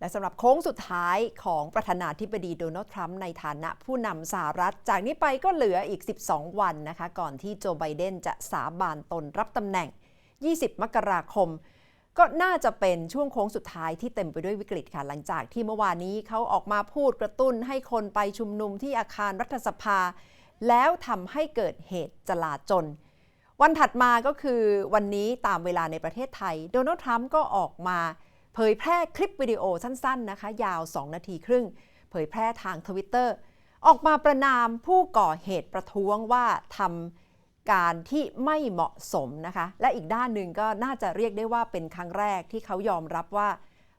และสำหรับโค้งสุดท้ายของประธานาธิบดีโดนัลด์ทรัมป์ในฐานะผู้นำสหรัฐ จากนี้ไปก็เหลืออีก 12 วันนะคะ ก่อนที่โจไบเดนจะสาบานตนรับตำแหน่ง 20 มกราคม ก็น่าจะเป็นช่วงโค้งสุดท้ายที่เต็มไปด้วยวิกฤตค่ะ หลังจากที่เมื่อวานนี้เขาออกมาพูดกระตุ้นให้คนไปชุมนุมที่อาคารรัฐสภา แล้วทำให้เกิดเหตุจลาจลวันถัดมาก็คือวันนี้ตามเวลาในประเทศไทย โดนัลด์ทรัมป์ก็ออกมา ผยแพร่คลิปวิดีโอสั้นๆนะคะ ยาว 2 นาทีครึ่ง เผยแพร่ทางทวิตเตอร์ออกมาประนามผู้ก่อเหตุประท้วงว่าทำการที่ไม่เหมาะสมนะคะ และอีกด้านหนึ่งก็น่าจะเรียกได้ว่าเป็นครั้งแรกที่เขายอมรับว่า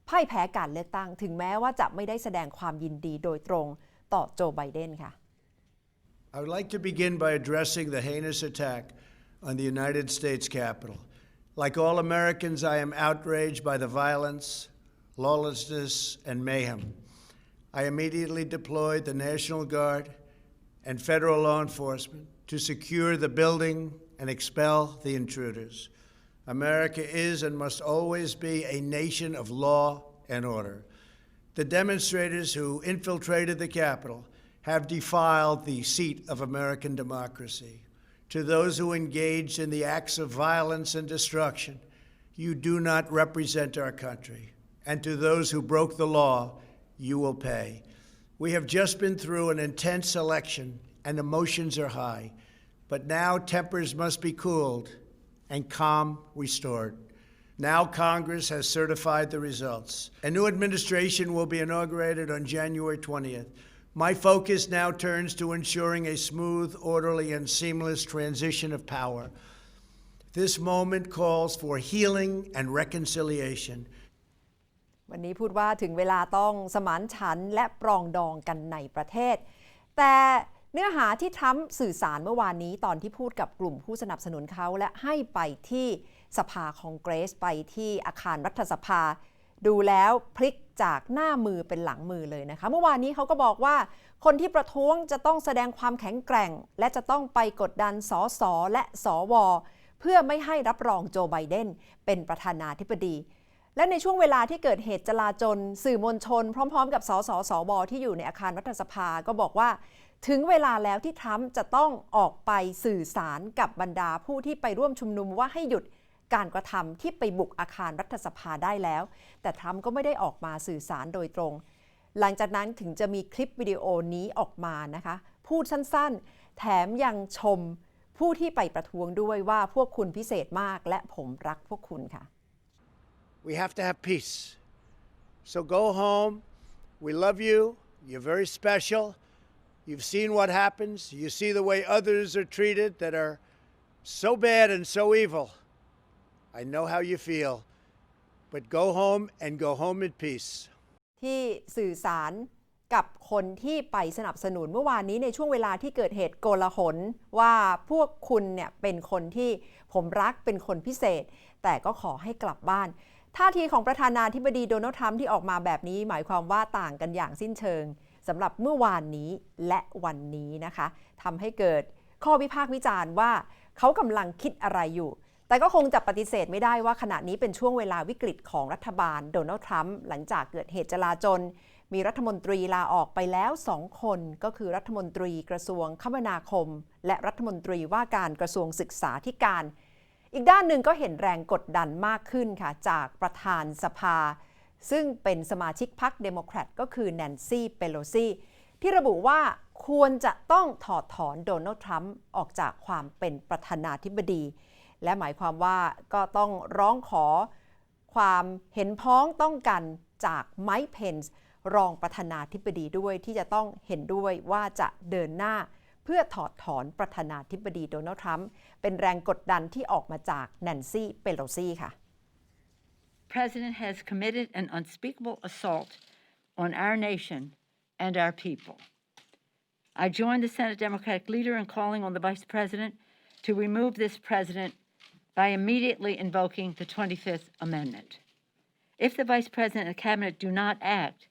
พ่ายแพ้การเลือกตั้ง ถึงแม้ว่าจะไม่ได้แสดงความยินดีโดยตรงต่อโจไบเดนค่ะ I would like to begin by addressing the heinous attack on the United States Capitol. Like all Americans, I am outraged by the violence, lawlessness, and mayhem. I immediately deployed the National Guard and federal law enforcement to secure the building and expel the intruders. America is and must always be a nation of law and order. The demonstrators who infiltrated the Capitol have defiled the seat of American democracy. To those who engaged in the acts of violence and destruction, you do not represent our country. And to those who broke the law, you will pay. We have just been through an intense election and emotions are high, but now tempers must be cooled and calm restored. Now Congress has certified the results. A new administration will be inaugurated on January 20th. My focus now turns to ensuring a smooth, orderly, and seamless transition of power. This moment calls for healing and reconciliation. วันนี้พูดว่าถึงเวลาต้องสมานฉันและปรองดองกันในประเทศ แต่เนื้อหาที่ทรัมป์สื่อสารเมื่อวานนี้ตอนที่พูดกับกลุ่มผู้สนับสนุนเขาและให้ไปที่สภาคองเกรสไปที่อาคารรัฐสภา ดูแล้วพลิก จากหน้ามือเป็นหลังมือเลยนะคะ เมื่อวานนี้เขาก็บอกว่า คนที่ประท้วงจะต้องแสดงความแข็งแกร่ง และจะต้องไปกดดันสสและสวเพื่อไม่ให้รับรองโจไบเดนเป็นประธานาธิบดี และในช่วงเวลาที่เกิดเหตุจลาจลสื่อมวลชน พร้อม ๆ กับสสสวที่อยู่ในอาคารรัฐสภาก็บอกว่า ถึงเวลาแล้วที่ทรัมป์จะต้องออกไปสื่อสารกับบรรดาผู้ที่ไปร่วมชุมนุมว่าให้หยุด การกระทำที่ไปบุกอาคารรัฐสภาได้แล้ว แต่ทรัมป์ก็ไม่ได้ออกมาสื่อสารโดยตรง หลังจากนั้นถึงจะมีคลิปวิดีโอนี้ออกมานะคะ พูดสั้นๆ แถมยังชมผู้ที่ไปประท้วงด้วยว่าพวกคุณพิเศษมากและผมรักพวกคุณค่ะ We have to have peace. So go home. We love you. You're very special. You've seen what happens. You see the way others are treated that are so bad and so evil. I know how you feel. But go home and go home in peace. ที่สื่อสารกับคนที่ไปสนับสนุนเมื่อวานนี้ในช่วงเวลาที่เกิดเหตุโกลาหลว่าพวกคุณเนี่ยเป็นคนที่ผมรักเป็นคนพิเศษ แต่ก็ขอให้กลับบ้าน ท่าทีของประธานาธิบดีโดนัลด์ทรัมป์ที่ออกมาแบบนี้ หมายความว่าต่างกันอย่างสิ้นเชิงสำหรับเมื่อวานนี้และวันนี้นะคะทำให้เกิดข้อวิพากษ์วิจารณ์ว่าเขากำลังคิดอะไรอยู่ แต่ก็คงจะปฏิเสธไม่ได้ว่าขณะนี้เป็นช่วงเวลาวิกฤตของรัฐบาลโดนัลด์ทรัมป์หลังจากเกิดเหตุจลาจล มีรัฐมนตรีลาออกไปแล้วสองคน ก็คือรัฐมนตรีกระทรวงคมนาคม และรัฐมนตรีว่าการกระทรวงศึกษาธิการ อีกด้านหนึ่งก็เห็นแรงกดดันมากขึ้นค่ะจากประธานสภา ซึ่งเป็นสมาชิกพรรคเดโมแครตก็คือแนนซี่เปโลซีที่ระบุว่าควรจะต้องถอดถอนโดนัลด์ทรัมป์ออกจากความเป็นประธานาธิบดี และหมายความว่าก็ต้องร้องขอความเห็นพ้องต้องกันจากไมค์เพนส์รองประธานาธิบดีด้วยที่จะต้องเห็นด้วยว่าจะเดินหน้า เพื่อถอดถอนประธานาธิบดีโดนัลด์ทรัมป์เป็นแรงกดดันที่ออกมาจากแนนซี่เปโลซี่ค่ะ President has committed an unspeakable assault on our nation and our people. I join the Senate Democratic leader in calling on the Vice President to remove this president by immediately invoking the 25th Amendment. If the Vice President and Cabinet do not act,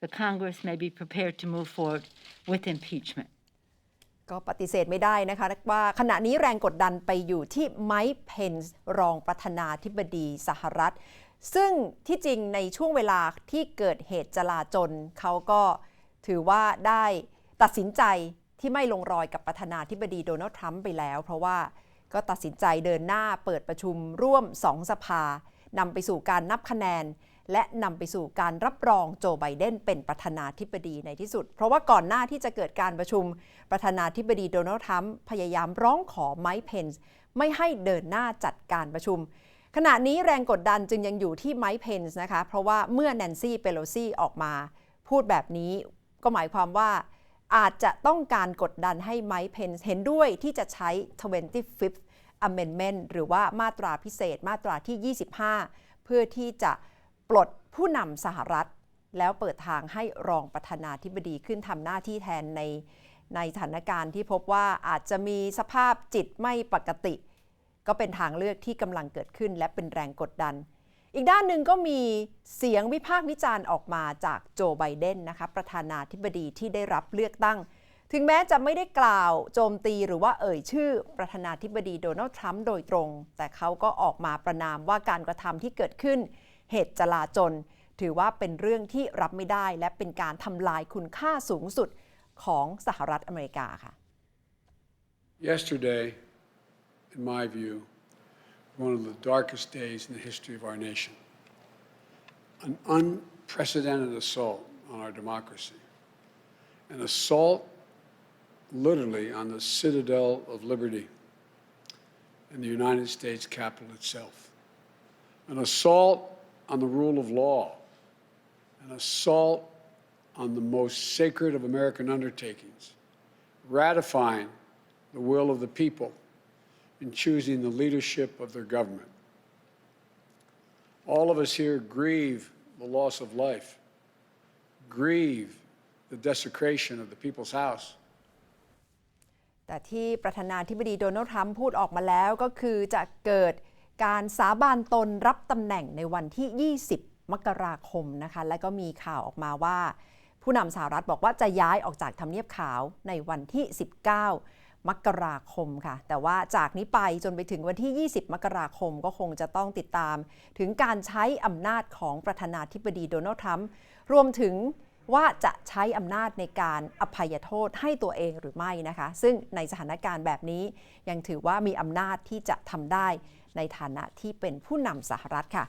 the Congress may be prepared to move forward with impeachment. ก็ปฏิเสธไม่ได้นะคะว่าขณะนี้แรงกดดันไปอยู่ที่ไมค์เพนส์รองประธานาธิบดีสหรัฐ ซึ่งที่จริงในช่วงเวลาที่เกิดเหตุจลาจลเขาก็ถือว่าได้ตัดสินใจที่ไม่ลงรอยกับประธานาธิบดีโดนัลด์ทรัมป์ไปแล้ว เพราะว่า ก็ตัดสินใจเดินหน้าเปิดประชุมร่วมสองสภานำไปสู่การนับคะแนน และนำไปสู่การรับรองโจไบเดนเป็นประธานาธิบดีในที่สุด เพราะว่าก่อนหน้าที่จะเกิดการประชุม ประธานาธิบดีโดนัลด์ทรัมป์พยายามร้องขอไมค์เพนส์ไม่ให้เดินหน้าจัดการประชุม ขณะนี้แรงกดดันจึงยังอยู่ที่ไมค์เพนส์นะคะ เพราะว่าเมื่อแนนซี่เปโลซีออกมา พูดแบบนี้ก็หมายความว่า อาจจะต้องการกดดันให้ไมค์เพนเห็นด้วยที่จะใช้ 25th Amendment หรือว่ามาตราพิเศษมาตราที่ 25 เพื่อที่จะปลดผู้นำสหรัฐ แล้วเปิดทางให้รองประธานาธิบดีขึ้นทำหน้าที่แทนในในสถานการณ์ที่พบว่าอาจจะมีสภาพจิตไม่ปกติ ก็เป็นทางเลือกที่กำลังเกิดขึ้นและเป็นแรงกดดัน อีกด้านหนึ่งก็มีเสียงวิพากษ์วิจารณ์ออกมาจากโจไบเดนนะคะประธานาธิบดีที่ได้รับเลือกตั้ง ถึงแม้จะไม่ได้กล่าวโจมตีหรือว่าเอ่ยชื่อประธานาธิบดีโดนัลด์ทรัมป์โดยตรง แต่เขาก็ออกมาประนามว่าการกระทำที่เกิดขึ้น เหตุจลาจล ถือว่าเป็นเรื่องที่รับไม่ได้ และเป็นการทำลายคุณค่าสูงสุดของสหรัฐอเมริกาค่ะ Yesterday, in my view, one of the darkest days in the history of our nation. An unprecedented assault on our democracy. An assault literally on the citadel of liberty in the United States Capitol itself. An assault on the rule of law. An assault on the most sacred of American undertakings. Ratifying the will of the people in choosing the leadership of their government. All of us here grieve the loss of life, grieve the desecration of the people's house. แต่ที่ประธานาธิบดีโดนัลด์ทรัมป์พูดออกมาแล้วก็คือจะเกิดการสาบานตนรับตำแหน่งในวันที่ 20 มกราคมนะคะ และก็มีข่าวออกมาว่า ผู้นำสหรัฐบอกว่าจะย้ายออกจากทำเนียบขาวในวันที่ 19 มกราคมค่ะ แต่ว่าจากนี้ไปจนไปถึงวันที่ 20 มกราคมก็คงจะต้องติดตาม ถึงการใช้อำนาจของประธานาธิบดีโดนัลด์ทรัมป์รวมถึงว่าจะใช้อำนาจในการอภัยโทษให้ตัวเองหรือไม่นะคะ ซึ่งในสถานการณ์แบบนี้ยังถือว่ามีอำนาจที่จะทำได้ในฐานะที่เป็นผู้นำสหรัฐค่ะ